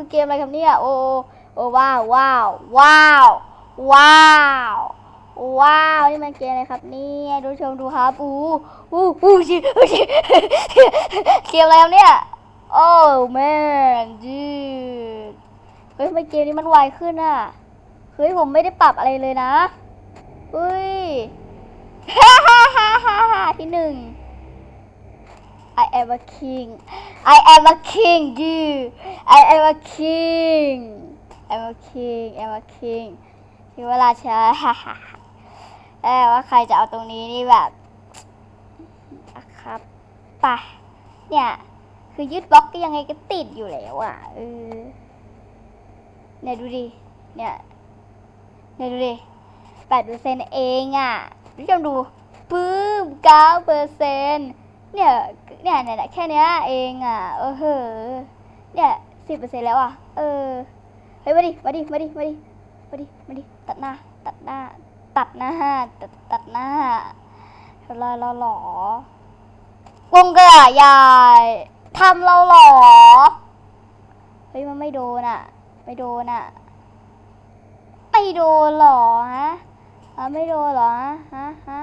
คือเกมอะไรครับเนี่ยโอ้โอ้ว้าวว้าวว้าวว้าวว้าวนี่มันเกมอะไรครับเนี่ยดูชมดูครับอู้อู้อู้ชิอู้ชิเกมอะไรครับเนี่ยโอ้แม่จีเฮ้ยทำไมเกมนี้มันไวขึ้นอะเฮ้ยผมไม่ได้ปรับอะไรเลยนะเฮ้ยที่หนึ่ง I am a king I am a king you I am a king I am a king I am a king ที่เวลาใช้เออว่าใครจะเอาตรงนี้นี่แบบอะครับไปะเนี่ย คือยึดบล็อกก็ยังไงก็ติดอยู่แล้วอะเออเนี่ยดูดิเนี่ยเนี่ยดูดิแปดเปอร์เซ็นต์เองอะผู้ชมดูปื้มเก้าเปอร์เซ็นต์ เนี่ยเนี่ยเนี่ยแค่เนี้ยเองอะเออเหอเนี่ยสิบเปอร์เซ็นต์แล้วอะเออเฮ้ยมาดิมาดิมาดิมาดิมาดิมาดิตัดหน้า ตัดหน้า ตัดหน้าตัดตัดหน้าลอยเราหลอวงกระยายทำเราหลอเฮ้ยมันไม่โดนอะ ไม่โดนอะไม่โดนหรอฮะอะไม่โดนหรอฮะฮะ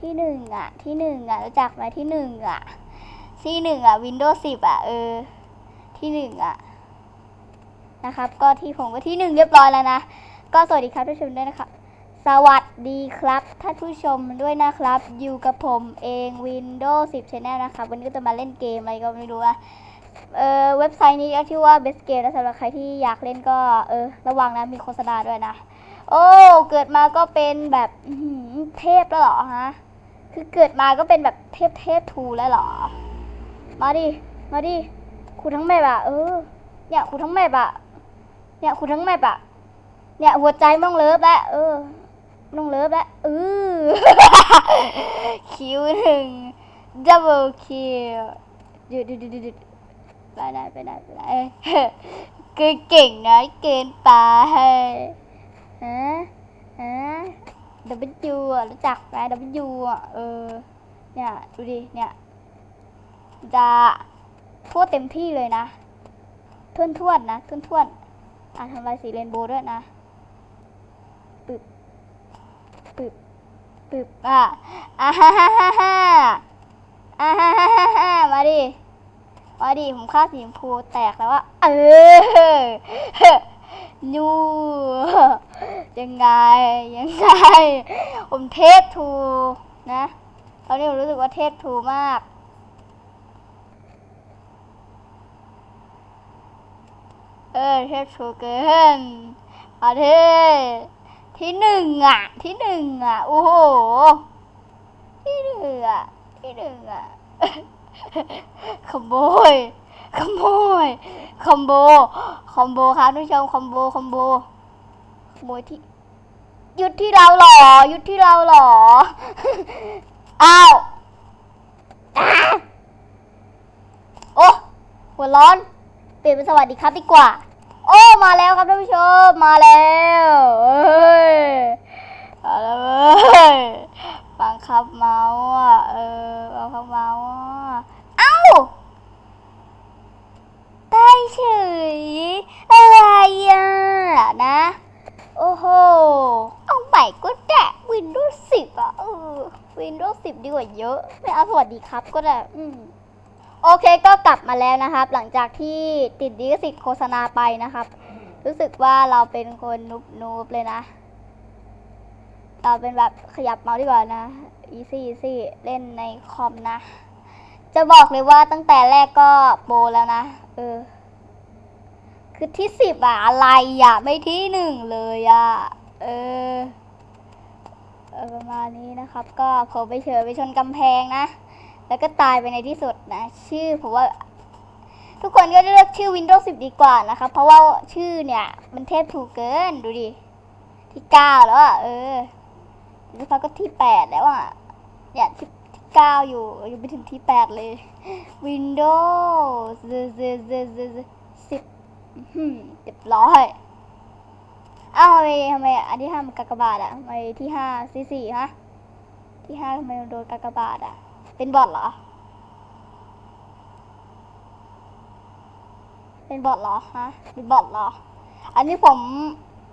ที่หนึ่งอะ ที่หนึ่งอะรู้จักไหมที่หนึ่งอะที่หนึ่งอะ Windows 10 อะ เออ ที่หนึ่งอะ นะครับ ก็ที่ผมก็ที่หนึ่งเรียบร้อยแล้วนะ ก็สวัสดีครับท่านผู้ชมด้วยนะครับ สวัสดีครับท่านผู้ชมด้วยนะครับ อยู่กับผมเอง Windows 10 Channel นะครับ วันนี้ก็จะมาเล่นเกมอะไรก็ไม่รู้อะเออเว็บไซต์นี้ชื่อว่า Best Game นะสำหรับใครที่อยากเล่นก็ เออ ระวังนะ มีโฆษณาด้วยนะ โอ้ เกิดมาก็เป็นแบบเทพแล้วเหรอฮะ คือเกิดมาก็เป็นแบบเทพเทพทูแล้วหรอ มาดิ มาดิครูทั้งแม่อะเออ เนี่ยครูทั้งแม่อะเนี่ยครูทั้งแม่อะเนี่ยหัวใจม่ต้องเลิฟแล้วเออม่ต้องเลิฟแล้วเออคิวหนึ่ง double kill หยุดหยุดหยุดหยุดหยุดไปได้ไปได้ไปได้เกินเก่งนะเกินไปฮะฮะ W อะรู้จักไหม W อะเออ เนี่ย ดูดิ เนี่ย จะทั่วเต็มที่เลยนะท่วนท่วนนะท่วนท่วนอะทำลายสีเรนโบว์ด้วยนะปึบปึบปึบอะอ่าฮ่าฮ่าฮ่าฮ่าอ่าฮ่าฮ่าฮ่าฮ่ามาดิมาดิผมฆ่าสีชมพูแตกแล้วว่าเออยู ยังไงยังไง ผมเทพทูนะตอนนี้ผมรู้สึกว่าเทพทูมากเออเทพทูเกินอาเทที่หนึ่งอะ ที่หนึ่งอะ โอ้โห ที่หนึ่งอะ ที่หนึ่งอะ ขโมย ขโมย คอมโบ คอมโบครับทุกชมคอมโบ คอมโบ ขโมยที่ยึดที่เราหรอยึดที่เราหรอ อ้าวอ้าโอ้หัวร้อน เปลี่ยนเป็นสวัสดีครับดีกว่า โอ้มาแล้วครับท่านผู้ชมมาแล้วเอ้ยมาแล้วเว้ยบังคับเมาส์อะเออบังคับเมาส์อะเอ้าได้เฉยอะไรอะนะ โอ้โห เอาใหม่ก็ได้ Windows 10 อะ เออ Windows 10 ดีกว่าเยอะ ไม่เอาสวัสดีครับก็ได้ อืมโอเคก็กลับมาแล้วนะครับ หลังจากที่ติดดิสิทธิ์โฆษณาไปนะครับ รู้สึกว่าเราเป็นคนนุบนูบเลยนะเราเป็นแบบขยับเมาส์ดีกว่านะ easy easy เล่นในคอมนะ จะบอกเลยว่าตั้งแต่แรกก็โปรแล้วนะ เออ คือที่สิบอะอะไรอะไม่ที่หนึ่งเลยอะเออประมาณนี้นะครับ ก็ผมไปเฉยไปชนกำแพงนะ แล้วก็ตายไปในที่สุดนะ ชื่อผมว่า ทุกคนก็เลือกชื่อ Windows 10 ดีกว่านะครับ เพราะว่าชื่อเนี่ย มันเทพถูกเกินดูดิ ที่เก้าแล้วอะเออแล้วเขาก็ที่แปดแล้วอะเนี่ยที่ที่เก้าอยู่ยังไม่ถึงที่แปดเลย Windows สิบอืม เรียบร้อยอ้าวทำไมทำไมอันที่ห้ามันกากบาทอะทำไมที่ห้าสี่สี่ฮะ ที่ห้าทำไมโดนกากบาทอะเป็นบอทเหรอ เป็นบอทเหรอฮะ เป็นบอทเหรอ อันนี้ผม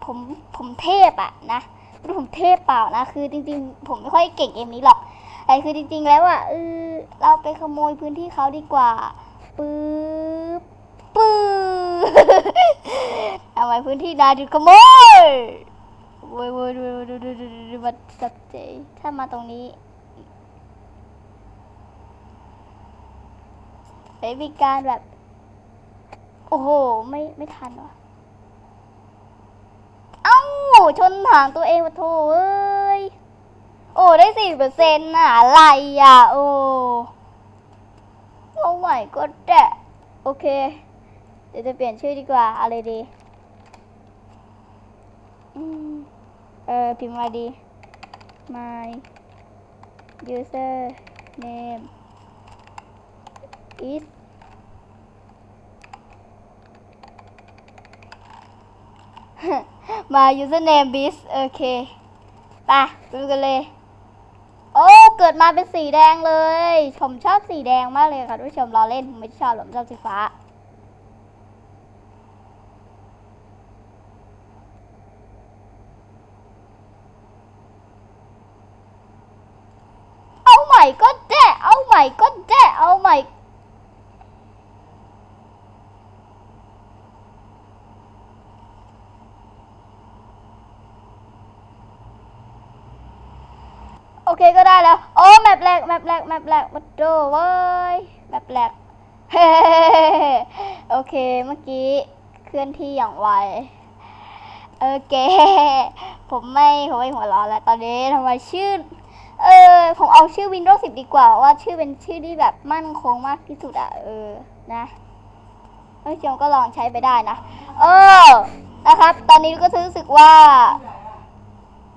ผมผมเทพอะนะไม่รู้ผมเทพเปล่านะ คือจริง ๆ ผมไม่ค่อยเก่งเกมนี้หรอกแต่คือจริง ๆ แล้วอะเออเราไปขโมยพื้นที่เขาดีกว่าปึ๊บปึ๊บ เอาไว้พื้นที่นาจุดขโมยโว้ยโว้ยโว้ยโว้ยดูดูดูดูดูมาจับเจถ้ามาตรงนี้เฮ้มีการแบบ โอ้โห ไม่ไม่ทันวะเอ้า ชนถางตัวเองวะโถเอ้ย โอ้ ได้สี่เปอร์เซ็นต์อะอะไรอะ โอ้ โอ้ไม่ก็แดะโอเค ดี๋ยวจะเปลี่ยนชื่อดีกว่าอะไรดีอเออพิมพ์มาดี my user name is มา username bis โอเคไปดูกันเลย โอ้ เกิดมาเป็นสีแดงเลย ผมชอบสีแดงมากเลยค่ะทุกผู้ชมรอเล่นผมไม่ชอบหรอกผมชอบสีฟ้าใหม่ก็แจ้ ใหม่ก็แจ้เอาใหม่โอเคก็ได้แล้ว โอ้แมปแรกแมปแรกแมปแรกมาดูเว้ยแมปแรกโอเคเมื่อกี้เคลื่อนที่อย่างไวโอเค ผมไม่ผมไม่หัวเร้อนแล้วตอนนี้ทำไมชื่อ เออผมเอาชื่อ Windows 10 ดีกว่าว่าชื่อเป็นชื่อที่แบบมั่นคงมากที่สุดอะเออนะท่านผู้ชมก็ลองใช้ไปได้นะ เออ นะครับ ตอนนี้ก็รู้สึกว่า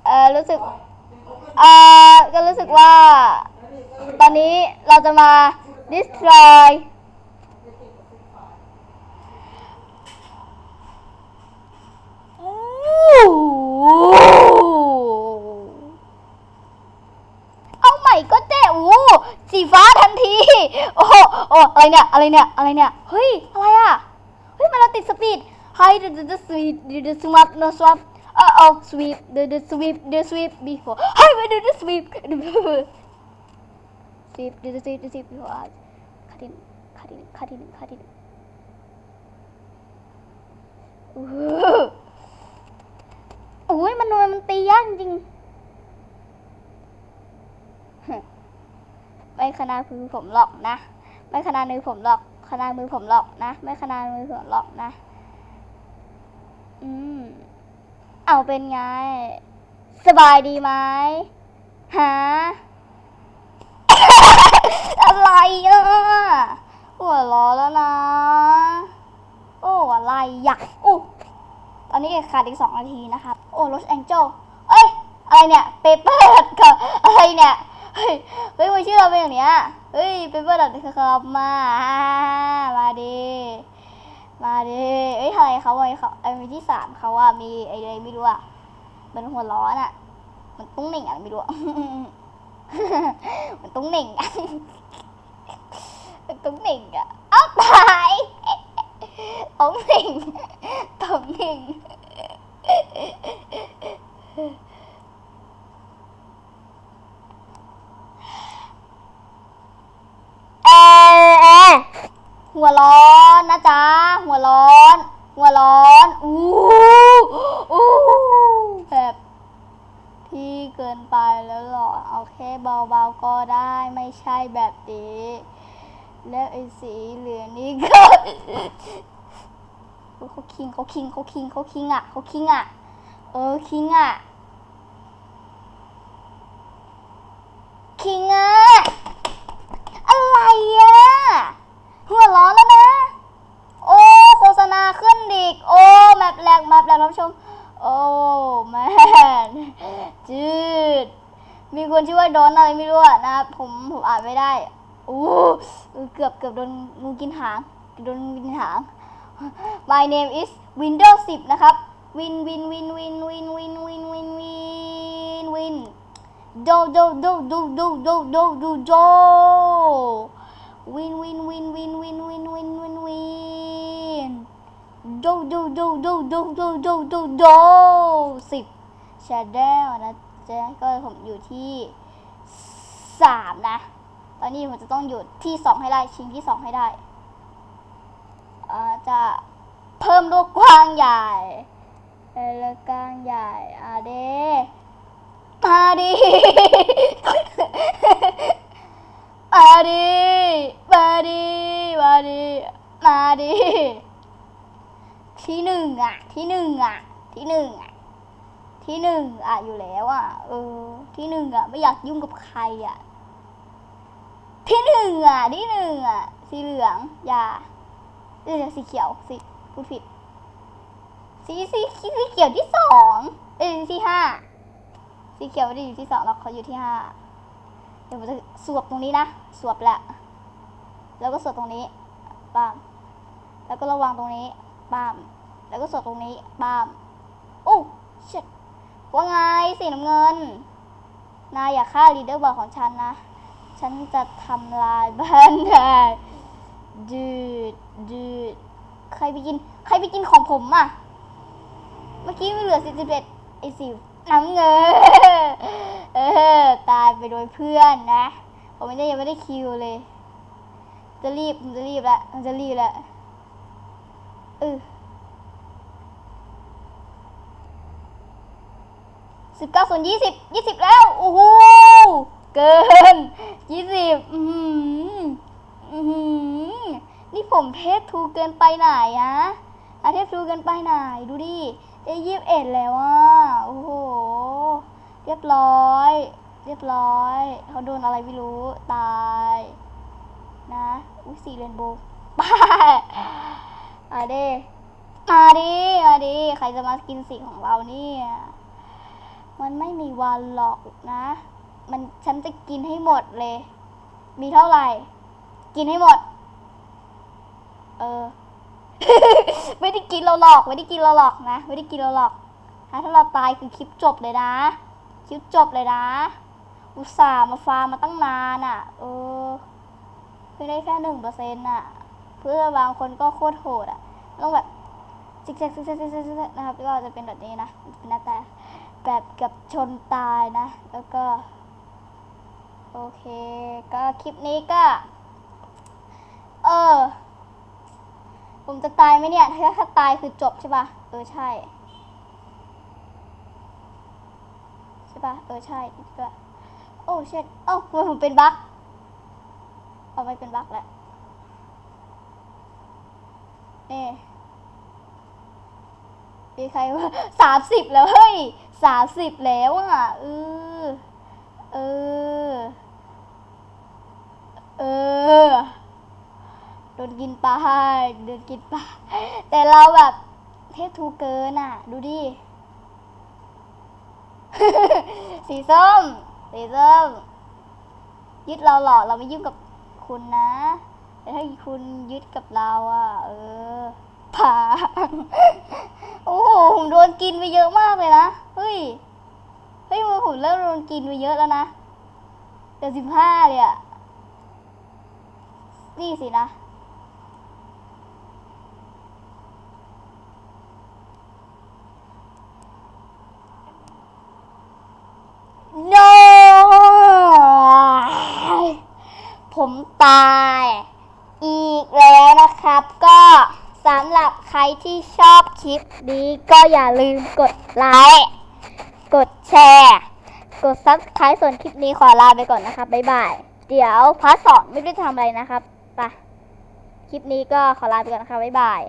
เออรู้สึกเอ่อก็รู้สึกว่า ตอนนี้เราจะมา destroy เอาใหม่ก็เจ๊โอ้ สีฟ้าทันที โอ้โหโอ้อะไรเนี่ย อะไรเนี่ย อะไรเนี่ย เฮ้ย อะไรอะ เฮ้ย มันเราติดสปีด Hi the the the sweep the the swap no swap เออเอา sweep the the sweep the sweep before Hi we do the sweep sweep the the sweep the sweep before คาดินคาดินคาดินคาดินอู้หูโอ้ยมันนวยมันตียากจริง ไม่ขนาดมือผมหรอกนะ ไม่ขนาดมือผมหรอก ขนาดมือผมหรอกนะ ไม่ขนาดมือผมหรอกนะ อืม เอาเป็นไง สบายดีไหมฮะ อะไรอะหัวล้อแล้วนะ โอ้อะไรอยากโอ้ตอนนี้ขาดอีกสองนาทีนะครับ โอ้รถแองเจลเอ้ย อะไรเนี่ย เปเปอร์กับอะไรเนี่ย เฮ้ยเฮ้ยมันชื่อเราเป็นอย่างเนี้ยเฮ้ยเปเปอร์ดัดครับมามาดิมาดิเอ้ยอะไรเขาไอ้เขาไอ้มีที่สามเขาว่ามีไอ้อะไรไม่รู้อะเป็นหัวร้อนอะมันตุ้งเหน่งอะไรไม่รู้อะมันตุ้งเหน่งอะมันตุ้งเหน่งอะอ้าตายตุ้งเหน่งตุ้งเหน่ง หัวร้อนนะจ๊ะ หัวร้อน หัวร้อนอู้อู้แบบพี่เกินไปแล้วหรอเอาแค่เบาๆก็ได้ไม่ใช่แบบนี้แล้วไอ้สีเหลืองนี่ก็เขาคิงเขาคิงเขาคิงเขาคิงอะเขาคิงอะ เออคิงอะ คิงอะ อะไรอะ หัวร้อนแล้วนะ โอ้ โฆษณาขึ้นอีก โอ้ แมปแรกแมปแรกท่านผู้ชม โอ้แมนจืด มีคนชื่อว่าดอนอะไรไม่รู้อะนะครับ ผมผมอ่านไม่ได้โอ้เกือบเกือบโดนงูกินหางเกือบโดนงูกินหาง My name is Windows 10 นะครับ Win Win Win Win Win Win Win Win Win Win โดโดโดโดโดโดโดโดโด Win Win Win Win Win Win Win Win Win ดูดูดูดูดูดูดูดูดูสิบชาแนลนะจ๊ะก็ผมอยู่ที่สามนะ ตอนนี้ผมจะต้องอยู่ที่สองให้ได้ชิงที่สองให้ได้อ่าจะเพิ่มลูกกว้างใหญ่เอลูกกว้างใหญ่อะเด้มาดิมาดิมาดิมาดิมาดิ ที่หนึ่งอะ ที่หนึ่งอะ ที่หนึ่งอะ ที่หนึ่งอะอยู่แล้วอะ เออ ที่หนึ่งอะ ไม่อยากยุ่งกับใครอะ ที่หนึ่งอะ ที่หนึ่งอะ สีเหลือง อย่าเออสีเขียวสิพูดผิด สีสีสีเขียวที่สองเอ้ยที่ห้าสีเขียวไม่ได้อยู่ที่สองหรอกเขาอยู่ที่ห้าเดี๋ยวผมจะสวบตรงนี้นะ สวบแหละ แล้วก็สวบตรงนี้ป้ามแล้วก็ระวังตรงนี้ ป้ามแล้วก็สวบตรงนี้ป้ามโอ้ชิดว่าไงสีน้ำเงิน นายอย่าฆ่าลีดเดอร์บอร์ของฉันนะ ฉันจะทำลายบ้านนายดืดดืดใครไปกิน ใครไปกินของผมอะ เมื่อกี้ไม่เหลือสิบเอ็ดไอสิวน้ำเงินเออ ตายไปโดยเพื่อนนะ ผมไม่ได้ยังไม่ได้คิวเลย จะรีบผมจะรีบล้วผมจะรีบล้ว เออสิบเก้าส่วนยี่สิบยี่สิบแล้ว โอ้โห เกินยี่สิบอือหืออือหือนี่ผมเทพทูเกินไปไหนอะอะเทพทูเกินไปไหน ดูดิได้ยี่สิบเอ็ดแล้วอะ โอ้โห เรียบร้อย เรียบร้อย เขาโดนอะไรไม่รู้ ตาย นะ อุ้ยสีเรนโบว์ไป มาดิมาดิมาดิใครจะมากินสีของเราเนี่ย มันไม่มีวันหรอกนะ มันฉันจะกินให้หมดเลย มีเท่าไหร่ กินให้หมด เออ ไม่ได้กินเราหรอก ไม่ได้กินเราหรอกนะ ไม่ได้กินเราหรอกถ้าเราตายคือคลิปจบเลยนะ คลิปจบเลยนะ อุตส่าห์มาฟาร์มมาตั้งนานอะ เออเพิ่งได้แค่หนึ่งเปอร์เซ็นต์อะ เพื่อบางคนก็โคตรโหดอะต้องแบบซิกแซกซิกแซกซิกแซกนะครับก็จะเป็นแบบนี้นะเป็นหน้าตาแบบเกับชนตายนะ แล้วก็ โอเค ก็คลิปนี้ก็ เออ ผมจะตายไหมเนี่ย ถ้าถ้าตายคือจบใช่ปะเออใช่ ใช่ปะเออใช่ใช่ปะโอ้เช็ดเอ้ผมเป็นบั๊กเอาไม่เป็นบั๊กแล้ว นี่มีใครว่าสามสิบแล้วเฮ้ยสามสิบแล้วอะเออเออ เออ โดนกินปลาโดนกินปลาแต่เราแบบเทพทูเกินอะ ดูดิ สีส้ม สีส้ม ยึดเราหรอเราไม่ยุ่งกับคุณนะ ให้คุณยึดกับเราอะ เออผ่าโอ้โหผมโดนกินไปเยอะมากเลยนะ เฮ้ย เฮ้ยมือผมเริ่มโดนกินไปเยอะแล้วนะเดือนสิบห้าเลยอะ นี่สินะ no ผมตายอีกแล้วนะครับ ก็สำหรับใคร ที่ชอบคลิปนี้ก็อย่าลืมกดไลค์ กดแชร์ กดซับสไครต์ส่วนคลิปนี้ขอลาไปก่อนนะครับบ๊ายบาย เดี๋ยวพาร์ทสองไม่ได้ทำอะไรนะครับไปคลิปนี้ก็ขอลาไปก่อนนะครับบ๊ายบาย